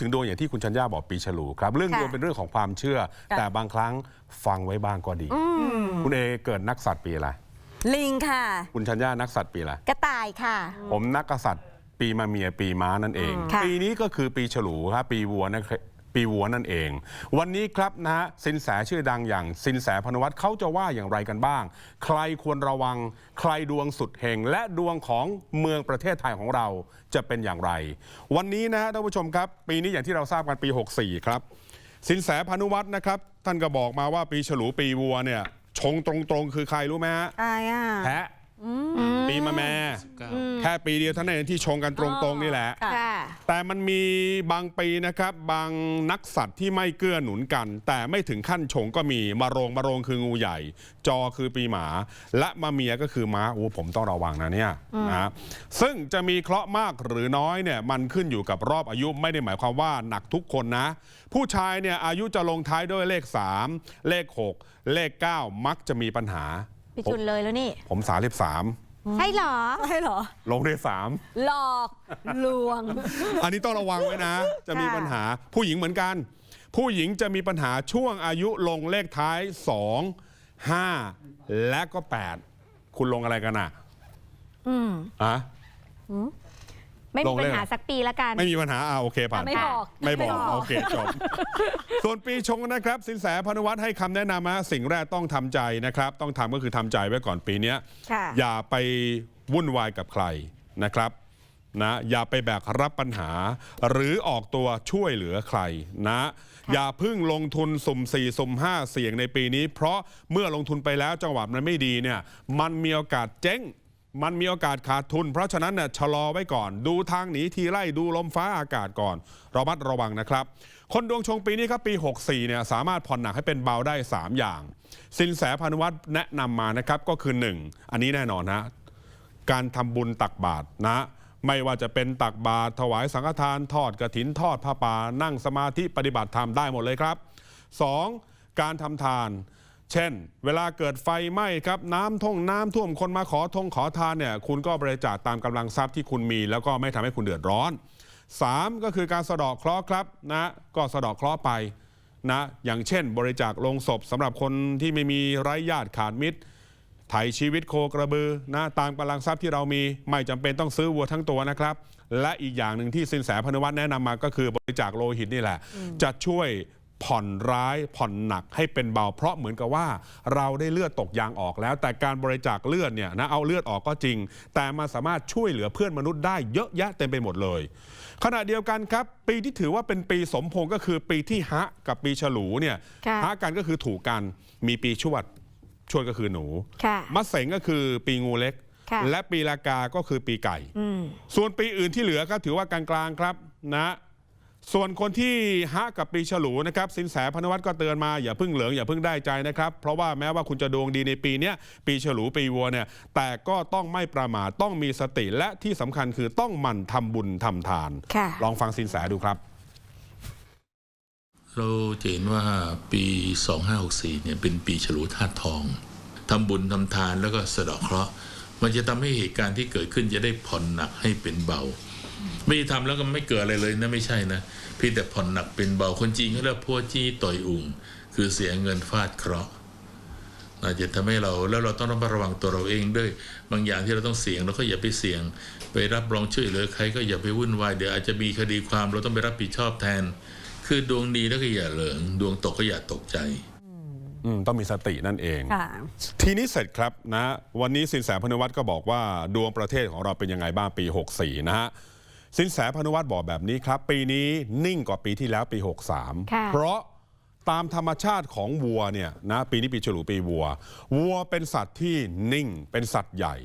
ถึงดวงอย่างที่คุณชัญญาบอกปีฉลูครับ เรื่องค่ะดวงเป็นเรื่องของความเชื่อค่ะแต่บางครั้งฟังไว้บ้างก็ดี คุณเอเกิดนักสัตว์ปีอะไรลิงค่ะ คุณชัญญานักสัตว์ปีอะไรกระต่ายค่ะ ผมนักกษัตริย์ปีมาเมียปีม้านั่นเองค่ะปีนี้ก็คือปีฉลูครับปีวัวนั่น ปีวัวนั่นเอง วันนี้ครับนะฮะสินแสชื่อดังอย่างสินแสพนวัตเขาจะว่าอย่างไรกันบ้าง ใครควรระวัง ใครดวงสุดเฮงและดวงของเมืองประเทศไทยของเราจะเป็นอย่างไร วันนี้นะฮะท่านผู้ชมครับ ปีนี้อย่างที่เราทราบกันปี 64 ครับ สินแสพานุวัฒน์นะครับ ท่านก็บอกมาว่าปีฉลูปีวัวเนี่ยชงตรงๆ คือใครรู้ไหมฮะอายอะแพะ ปีมะแม่แค่ปีเดียวเท่านั้นเองที่ชงกันตรงๆนี่แหละ ค่ะ แต่มันมีบางปีนะครับ บางนักสัตว์ที่ไม่เกื้อหนุนกัน แต่ไม่ถึงขั้นชงก็มีมาโรงมาโรงคืองูใหญ่ จอคือปีหมา และมาเมียก็คือม้าโอ้ผมต้องระวังนะเนี่ยนะซึ่งจะมีเคราะห์มากหรือน้อยเนี่ยมันขึ้นอยู่กับรอบอายุไม่ได้หมายความว่าหนักทุกคนนะ ผู้ชายเนี่ยอายุจะลงท้ายด้วยเลข 3 เลข 6 เลข 9 มักจะมีปัญหา พี่ผมจุนเลยแล้วนี่ ผมสาเลขสามใช่เหรอ ใช่เหรอ ลงเลขสาม หลอกลวง อันนี้ต้องระวังไว้นะ จะมีค่ะปัญหาผู้หญิงเหมือนกัน ผู้หญิงจะมีปัญหาช่วงอายุลงเลขท้าย 2 5 และก็ 8 คุณลงอะไรกันอะ อืมอะ ไม่ลมีงปัเลญขหาสักปีละกัน ไม่มีปัญหาอ่าโอเคผ่าน ไม่บอก ไม่บอกไม่บอกโอเคจบ ส่วนปีชงนะครับ สินแสพานุวัฒน์ให้คำแนะนำมาสิ่งแรกต้องทำใจนะครับ ต้องทำก็คือทำใจไว้ก่อนปีเนี้ยค่ะ อย่าไปวุ่นวายกับใครนะครับนะอย่าไปแบกรับปัญหา หรือออกตัวช่วยเหลือใครนะ อย่าเพึ่งลงทุนสุ่มสี่สุ่มห้าเสี่ยงในปีนี้ เพราะเมื่อลงทุนไปแล้วจังหวะมันไม่ดีเนี่ยมันมีโอกาสเจ๊ง มันมีโอกาสขาดทุน เพราะฉะนั้นเนี่ยชะลอไว้ก่อน ดูทางหนีทีไล่ดูลมฟ้าอากาศก่อนระมัดระวังนะครับ คนดวงชงปีนี้ครับปี 64เนี่ยสามารถผ่อนหนักให้เป็นเบาได้ 3 อย่าง สินแสพานุวัฒน์แนะนำมานะครับก็คือ 1 อันนี้แน่นอนนะการทำบุญตักบาตรนะไม่ว่าจะเป็นตักบาตรถวายสังฆทานทอดกระถินทอดผ้าป่านั่งสมาธิปฏิบัติธรรมได้หมดเลยครับ 2. การทำทาน เช่น เวลาเกิดไฟไหม้ครับน้ำท่งน้ำท่วมคนมาขอทงขอทานเนี่ยคุณก็บริจาคตามกำลังทรัพย์ที่คุณมี แล้วก็ไม่ทำให้คุณเดือดร้อน 3. ก็คือการสะเดาะเคราะห์ครับนะก็สะเดาะเคราะห์ไปนะอย่างเช่น บริจาคลงศพสำหรับคนที่ไม่มีไร้ญาติขาดมิตรไถ่ชีวิตโคกระบือนะตามกำลังทรัพย์ที่เรามีไม่จำเป็นต้องซื้อวัวทั้งตัวนะครับ และอีกอย่างหนึ่งที่สินแสพนุวัฒน์แนะนำมาก็คือบริจาคโลหิตนี่แหละ จะช่วย ผ่อนร้ายผ่อนหนักให้เป็นเบาเพราะเหมือนกับว่า เราได้เลือดตกยางออกแล้ว แต่การบริจาคเลือดเนี่ยนะเอาเลือดออกก็จริง แต่มันสามารถช่วยเหลือเพื่อนมนุษย์ได้เยอะแยะเต็มไปหมดเลย ขณะเดียวกันครับ ปีที่ถือว่าเป็นปีสมพงษ์ก็คือปีที่ฮะกับปีฉลูเนี่ยค่ะฮะกันก็คือถูกกันมีปีชวดชวดก็คือหนูค่ะมะเสงก็คือปีงูเล็กค่ะและปีละกาก็คือปีไก่อืมส่วนปีอื่นที่เหลือก็ถือว่ากลางๆครับนะ ส่วนคนที่ฮะกับปีฉลูนะครับสินแสพนวัตก็เตือนมาอย่าเพึ่งเหลืองอย่าเพึ่งได้ใจนะครับ เพราะว่าแม้ว่าคุณจะดวงดีในปีเนี้ยปีฉลูปีวัวเนี่ยแต่ก็ต้องไม่ประมาทต้องมีสติและที่สำคัญคือต้องหมั่นทำบุญทำทานค่ะลองฟังสินแสดูครับ เราจะเห็นว่าปี 2564เนี่ยเป็นปีฉลูธาตุทองทำบุญทำทานแล้วก็สะเดาะเคราะห์มันจะทำให้เหตุการณ์ที่เกิดขึ้นจะได้ผ่อนหนักให้เป็นเบา ไม่ได้ทำแล้วก็ไม่เกิดอะไรเลยนะไม่ใช่นะเพี่แต่ผ่อนหนักเป็นเบาคนจีนเขาเรียกพัวจี้ต่อยอุ่ง คือเสียเงินฟาดเคราะห์อาจจะทำให้เราแล้วเราต้องระมัดระวังตัวเราเองด้วย บางอย่างที่เราต้องเสี่ยงเราก็อย่าไปเสี่ยง ไปรับรองช่วยเหลือใครก็อย่าไปวุ่นวายเดี๋ยวอาจจะมีคดีความเราต้องไปรับผิดชอบแทน คือดวงดีแล้วก็อย่าเหลิง ดวงตกก็อย่าตกใจอืมต้องมีสตินั่นเองค่ะทีนี้เสร็จครับนะ วันนี้สินแสพนุวัตรก็บอกว่าดวงประเทศของเราเป็นยังไงบ้างปี 64 นะฮะ สินแสพนุวัตรบอกแบบนี้ครับ ปีนี้นิ่งกว่าปีที่แล้วปี 63ค่ะเพราะตามธรรมชาติของวัวเนี่ยนะปีนี้ปีฉลูปีวัว วัวเป็นสัตว์ที่นิ่งเป็นสัตว์ใหญ่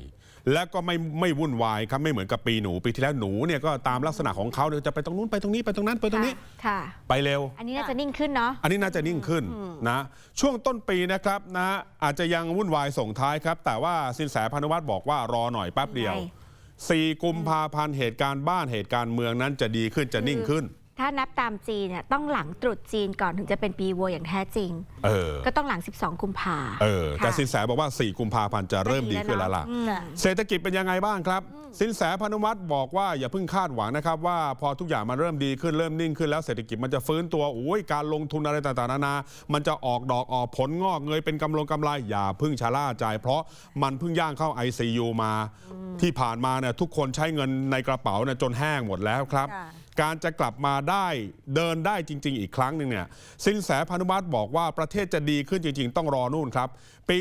และก็ไม่ไม่วุ่นวายครับไม่เหมือนกับปีหนู ปีที่แล้วหนูเนี่ยก็ตามลักษณะของเขาเนี่ยจะไปตรงนู้นไปตรงนี้ไปตรงนั้นไปตรงนี้ค่ะไปเร็ว อันนี้น่าจะนิ่งขึ้นเนาะอันนี้น่าจะนิ่งขึ้นนะช่วงต้นปีนะครับนะอาจจะยังวุ่นวายส่งท้ายครับ แต่ว่าสินแสพานุวัฒน์บอกว่ารอหน่อยแป๊บเดียวยังไง 4 กุมภาพันธ์เหตุการณ์บ้านเหตุการณ์เมืองนั้นจะดีขึ้นจะนิ่งขึ้น ถ้านับตามจีนเนี่ยต้องหลังตรุษจีนก่อนถึงจะเป็นปีวัวอย่างแท้จริง เออ ก็ต้องหลัง 12 กุมภาเออ แต่ค่ะสินแสบอกว่า 4 กุมภาพันธ์จะเริ่มดีขึ้นแล้วล่ะอืมเศรษฐกิจเป็นยังไงบ้างครับ สินแสพานุวัฒน์บอกว่าอย่าเพิ่งคาดหวังนะครับ ว่าพอทุกอย่างมันเริ่มดีขึ้นเริ่มนิ่งขึ้นแล้วเศรษฐกิจมันจะฟื้นตัวโอ้ยการลงทุนอะไรต่างๆนานา มันจะออกดอกออกผลงอกเงยเป็นกำลงกำไรอย่าเพิ่งชะล่าใจ เพราะมันเพิ่งย่างเข้า ICU มา ที่ผ่านมาเนี่ยทุกคนใช้เงินในกระเป๋าเนี่ยจนแห้งหมดแล้วครับค่ะ การจะกลับมาได้เดินได้จริง ๆ อีกครั้งหนึ่งเนี่ยสินแสพานุวัฒน์บอกว่าประเทศจะดีขึ้นจริง ๆ ต้องรอนู่นครับ ปี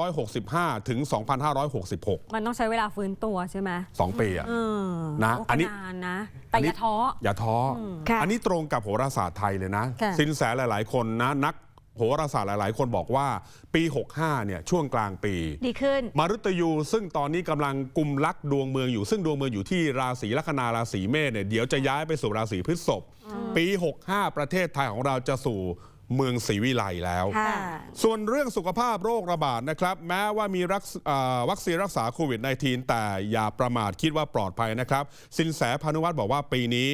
2565 ถึง 2566 มันต้องใช้เวลาฟื้นตัวใช่ไหม2ปีอะเออนะโก็อันนี้นานนะแต่อย่าท้ออย่าท้ออค่ะอันนี้ตรงกับโหราศาสตร์ไทยเลยนะค่ะสินแสหลาย ๆ คนนะนัก โหราศาสตร์หลาย ๆ คนบอกว่าปี 65 เนี่ยช่วงกลางปี ดีขึ้นมฤตยู ซึ่งตอนนี้กำลังกุมลักดวงเมืองอยู่ซึ่งดวงเมืองอยู่ที่ราศีลัคนาราศีเมษเนี่ยเดี๋ยวจะย้ายไปสู่ราศีพฤษภปี 65 ประเทศไทยของเราจะสู่เมืองศรีวิไลแล้ว ค่ะ ส่วนเรื่องสุขภาพโรคระบาดนะครับ แม้ว่ามีรักษเอ่อวัคซีนรักษาโควิด -19 แต่อย่าประมาทคิดว่าปลอดภัยนะครับ สินแสพานุวัฒน์บอกว่าปีนี้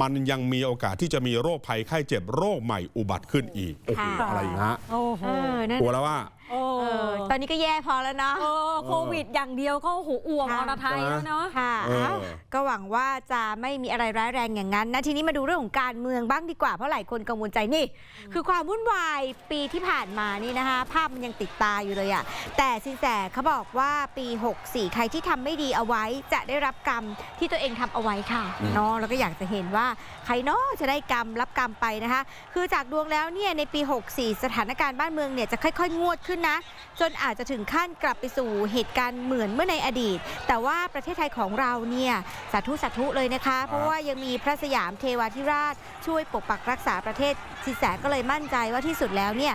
มันยังมีโอกาสที่จะมีโรคภัยไข้เจ็บโรคใหม่อุบัติขึ้นอีกโอ้โหค่ะอะไรอีกฮะโอ้โหเออนั่นกลัวแล้วว่า โอ้เออตอนนี้ก็แย่พอแล้วเนาะเออโควิดอย่างเดียวก็หูอ่วมค่ะ อรไทยแล้วเนาะ ค่ะเออเอ้าก็หวังว่าจะไม่มีอะไรร้ายแรงอย่างนั้นนะทีนี้มาดูเรื่องของการเมืองบ้างดีกว่าเพราะหลายคนกังวลใจนี่ คือความวุ่นวายปีที่ผ่านมานี่นะคะ ภาพมันยังติดตาอยู่เลยอะแต่สินแสเขาบอกว่าปี 64 ใครที่ทำไม่ดีเอาไว้จะได้รับกรรมที่ตัวเองทำเอาไว้ค่ะอืม เนาะแล้วก็อยากจะเห็นว่าใครเนาะจะได้กรรมรับกรรมไปนะคะ คือจากดวงแล้วเนี่ยในปี 64 สถานการณ์บ้านเมืองเนี่ยจะค่อย ๆ งวดขึ้นนะ จนอาจจะถึงขั้นกลับไปสู่เหตุการณ์เหมือนเมื่อในอดีต แต่ว่าประเทศไทยของเราเนี่ยสาธุสาธุเลยนะคะ เพราะว่ายังมีพระสยามเทวาธิราชช่วยปกปักรักษาประเทศสินแสก็เลยมั่นใจว่าที่สุดแล้วเนี่ย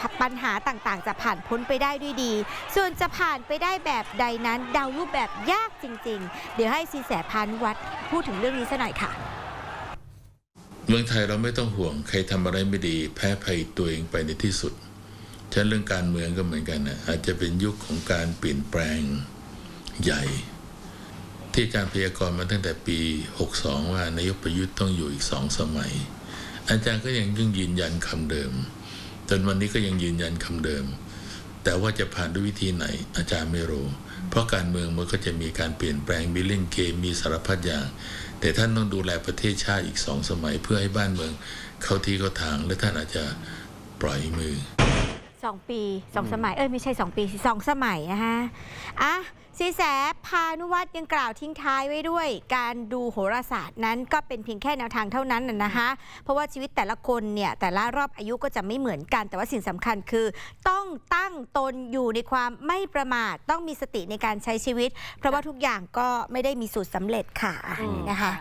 ปปัญหาต่างๆ จะผ่านพ้นไปได้ด้วยดี ส่วนจะผ่านไปได้แบบใดนั้นเดารูปแบบยากจริง ๆ เดี๋ยวให้สินแสพานุวัตรพูดถึงเรื่องนี้ซะหน่อยค่ะ เมืองไทยเราไม่ต้องห่วงใครทำอะไรไม่ดี แพ้ภัยตัวเองไปในที่สุด ฉะนันเรื่องการเมืองก็เหมือนกันนะอาจจะเป็นยุคของการเปลี่ยนแปลงใหญ่ ที่อารพยากรณ์มาตั้งแต่ปี 62 ว่านายกประยุทธ์ต้องอยู่อีกสองสมัย อาจารย์ก็ยังยังยืนยันคำเดิม จนวันนี้ก็ยังยืนยันคำเดิม แต่ว่าจะผ่านด้วยวิธีไหน อาจารย์ไม่รู้เพราะการเมืองมันก็จะมีการเปลี่ยนแปลงมีเล่นเกมมีสารพัดอย่าง แต่ท่านต้องดูแลประเทศชาติอีกสองสมัยเพื่อให้บ้านเมือง เข้าที่เข้าทางและท่านอาจจะปล่อยมือ สองปีสองสมัย เอ้ยไม่ใช่สองปีสิสองสมัยนะคะอะสินแสพานุวัตรยังกล่าวทิ้งท้ายไว้ด้วย การดูโหราศาสตร์นั้นก็เป็นเพียงแค่แนวทางเท่านั้นนะนะคะเพราะว่าชีวิตแต่ละคนเนี่ยแต่ละรอบอายุก็จะไม่เหมือนกัน แต่ว่าสิ่งสำคัญคือ ต้องตั้งตนอยู่ในความไม่ประมาทต้องมีสติในการใช้ชีวิต เพราะว่าทุกอย่างก็ไม่ได้มีสูตรสำเร็จค่ะอืมนะคะ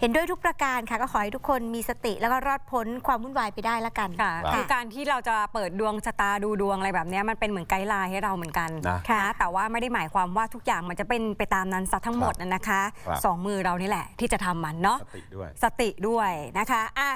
เห็นด้วยทุกประการค่ะก็ขอให้ทุกคนมีสติแล้วก็รอดพ้นความวุ่นวายไปได้ละกันค่ะครับคือการที่เราจะเปิดดวงชะตาดูดวงอะไรแบบเนี้ยมันเป็นเหมือนไกด์ไลน์ให้เราเหมือนกันนะค่ะแต่ว่าไม่ได้หมายความว่าทุกอย่างมันจะเป็นไปตามนั้นซะทั้งหมดนะนะคะครับสองมือเรานี่แหละที่จะทำมันเนาะสติด้วยสติด้วยนะคะอะ